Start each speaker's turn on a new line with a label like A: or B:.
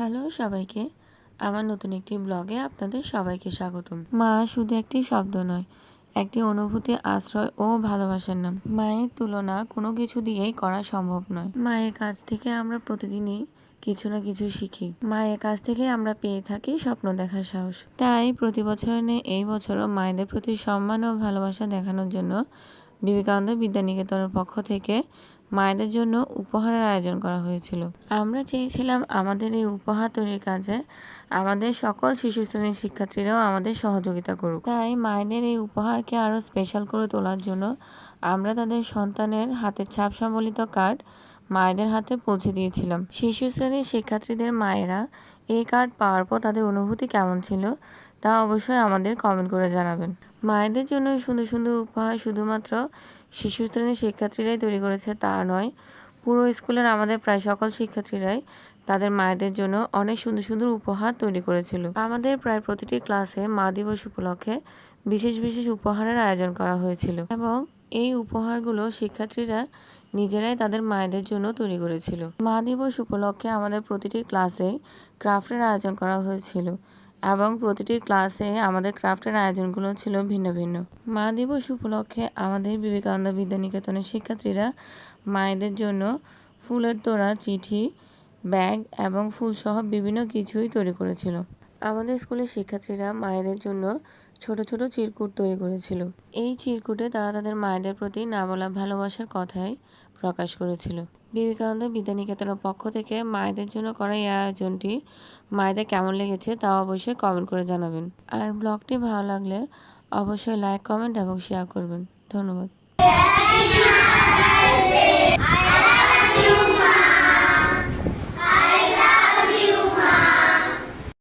A: Hello সবাইকে, আমার নতুন একটি ব্লগে আপনাদের সবাইকে স্বাগতম। মা শুধু একটি শব্দ নয়, একটি অনুভূতি, আশ্রয় ও ভালোবাসার নাম। মায়ের তুলনা কোনো কিছু দিয়েই করা সম্ভব নয়। মায়ের কাছ থেকে আমরা প্রতিদিনই কিছু না কিছু শিখি। মায়ের কাছ থেকে আমরা পেয়ে থাকি স্বপ্ন দেখার সাহস। তাই প্রতি বছর নিয়ে এই বছরও মায়েদের প্রতি সম্মান ও ভালোবাসা দেখানোর জন্য বিবেকানন্দ বিদ্যানিকেতনের পক্ষ থেকে মায়েদের জন্য উপহারের আয়োজন করা হয়েছিল। আমরা চেয়েছিলাম আমাদের এই উপহার তৈরির কাজে আমাদের সকল শিশু শ্রেণির শিক্ষার্থীরাও আমাদের সহযোগিতা করুক। তাই মায়েদের এই উপহারকে আরও স্পেশাল করে তোলার জন্য আমরা তাদের সন্তানের হাতের ছাপ সম্বলিত কার্ড মায়েদের হাতে পৌঁছে দিয়েছিলাম। শিশু শ্রেণির শিক্ষার্থীদের মায়েরা এই কার্ড পাওয়ার পর তাদের অনুভূতি কেমন ছিল তা অবশ্যই আমাদের কমেন্ট করে জানাবেন। মায়েদের জন্য সুন্দর সুন্দর উপহার শুধুমাত্র শিশু শ্রেণির শিক্ষার্থীরাই তৈরি করেছে তা নয়, পুরো স্কুলের আমাদের প্রায় সকল শিক্ষার্থীরাই তাদের মায়েদের জন্য অনেক সুন্দর সুন্দর উপহার তৈরি করেছিল। আমাদের প্রায় প্রতিটি ক্লাসে মা দিবস উপলক্ষে বিশেষ বিশেষ উপহারের আয়োজন করা হয়েছিল এবং এই উপহারগুলো শিক্ষার্থীরা নিজেরাই তাদের মায়েদের জন্য তৈরি করেছিল। মা দিবস উপলক্ষে আমাদের প্রতিটি ক্লাসে ক্রাফটের আয়োজন করা হয়েছিল। এবং প্রতিটি ক্লাসে আমাদের ক্রাফটের আয়োজনগুলো ছিল ভিন্ন ভিন্ন। মা দিবস উপলক্ষে আমাদের বিবেকানন্দ বিদ্যানিকেতনের শিক্ষার্থীরা মায়েদের জন্য ফুলের তোড়া, চিঠি, ব্যাগ এবং ফুলসহ বিভিন্ন কিছুই তৈরি করেছিল। আমাদের স্কুলের শিক্ষার্থীরা মায়েদের জন্য ছোট ছোট চিরকুট তৈরি করেছিল। এই চিরকুটে তারা তাদের মায়েদের প্রতি না বলা ভালোবাসার কথাই প্রকাশ করেছিল। বিবেকানন্দ বিদ্যানিকেতনের পক্ষ থেকে মায়েদের জন্য করা এই আয়োজনটি মায়েদের কেমন লেগেছে তা অবশ্যই কমেন্ট করে জানাবেন। আর ব্লগটি ভালো লাগলে অবশ্যই লাইক কমেন্ট এবং শেয়ার করবেন। ধন্যবাদ।